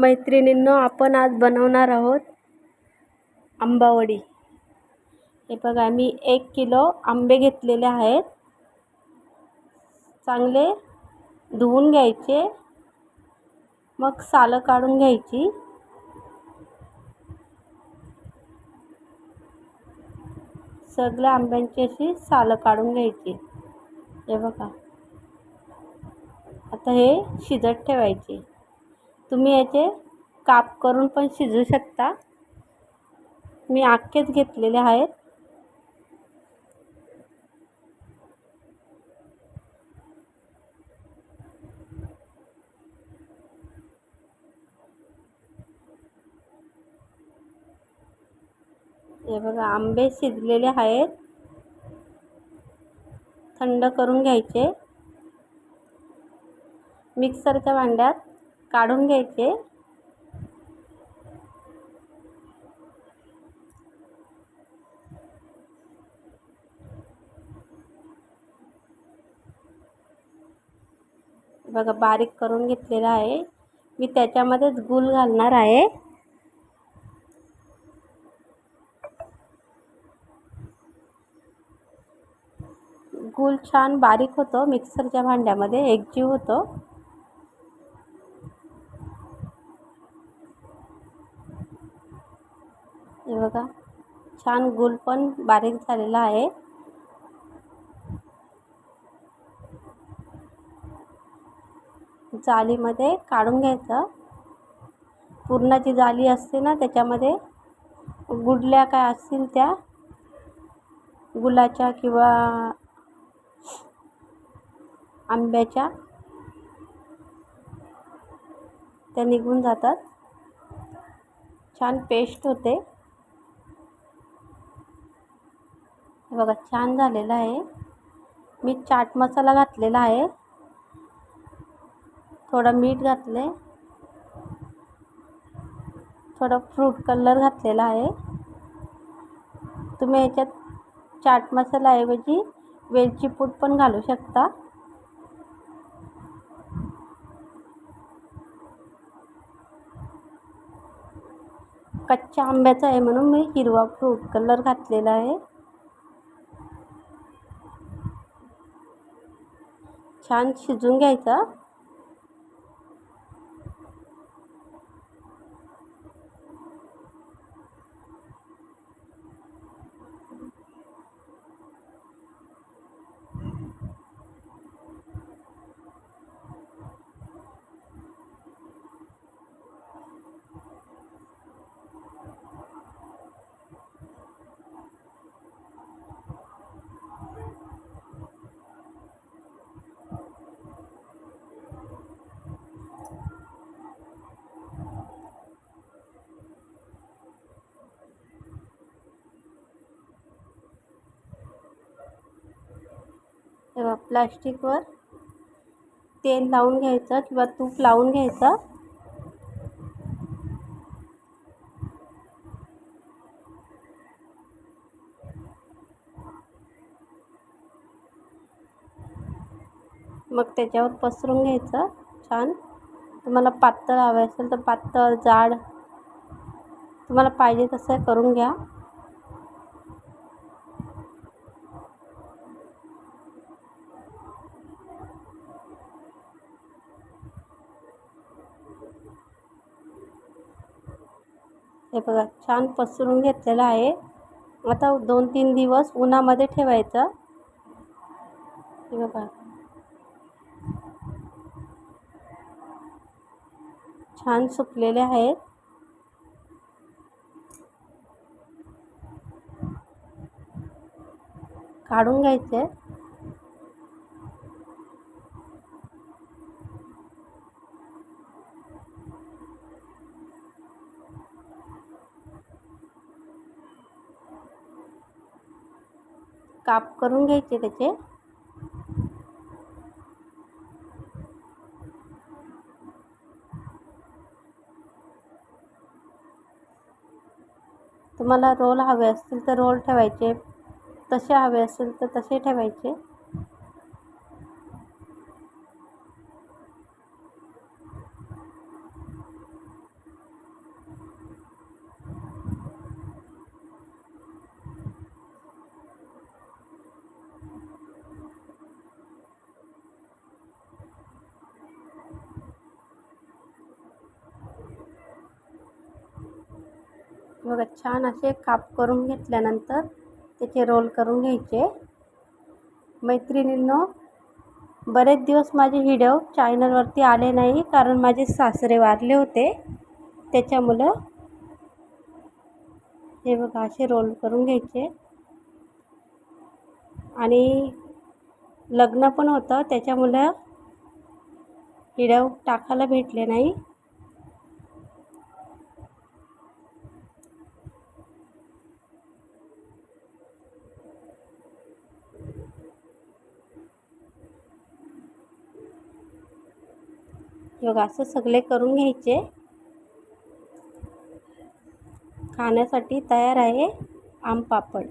मैत्रिणींनो आपण आज बनवणार आहोत आंबावडी. हे बघा मी एक किलो आंबे घेतलेले आहेत. चांगले धुवून घ्यायचे. मग सालं काढून घ्यायची. सगळ्या आंब्यांची अशी सालं काढून घ्यायची. हे बघा. आता हे शिजत ठेवायचे. तुम्ही याचे काप करून पण शिजू शकता. मी आख्खेच घेतलेले आहेत. हे बघा आंबे शिजलेले आहेत. थंड करून घ्यायचे. मिक्सरच्या भांड्यात काढून घ्यायचे. बघा बारीक करून घेतलेला आहे. मी त्याच्यामध्येच गुल घालणार आहे. गुल छान बारीक होतो मिक्सरच्या भांड्यामध्ये एकजीव होतो. हे बघा. छान गुल पण बारीक झालेला आहे. जालीमध्ये काढून घ्यायचं. पुरणाची जाली असते ना त्याच्यामध्ये गुडल्या काय असतील त्या गुलाच्या किंवा आंब्याच्या त्या निघून जातात. छान पेस्ट होते. हे बघा छान झालेलं आहे. मी चाट मसाला घातलेला आहे. थोडं मीठ घातले थोडं फ्रूट कलर घातलेला आहे. तुम्ही याच्यात चाट मसाल्याऐवजी वेलची पूड पण घालू शकता. कच्च्या आंब्याचा आहे म्हणून मी हिरवा फ्रूट कलर घातलेला आहे. छान शिजून घ्यायचा. तेव्हा प्लास्टिकवर तेल लावून घ्यायचं किंवा तूप लावून घ्यायचं. मग त्याच्यावर पसरून घ्यायचं छान. तुम्हाला पातळ हवे असेल तर पातळ जाड. तुम्हाला पाहिजे तसं करून घ्या. हे बघा छान पसरून घेतलेलं आहे. आता दोन तीन दिवस उन्हामध्ये ठेवायचं. हे बघा. छान सुकलेले आहेत. काढून घ्यायचे. काप करून घ्यायचे त्याचे. तुम्हाला रोल हवे असतील तर रोल ठेवायचे. तसे हवे असेल तर तसे ठेवायचे. बघा छान असे काप करून घेतल्यानंतर त्याचे रोल करून घ्यायचे. मैत्रिणींनो बरेच दिवस माझे व्हिडिओ चॅनलवरती आले नाही कारण माझे सासरे वारले होते. त्याच्यामुळं हे बघा असे रोल करून घ्यायचे. आणि लग्न पण होतं त्याच्यामुळं व्हिडिओ टाकायला भेटले नाही. बघा असं सगळे करून घ्यायचे. खाण्यासाठी तयार आहे आम पापड.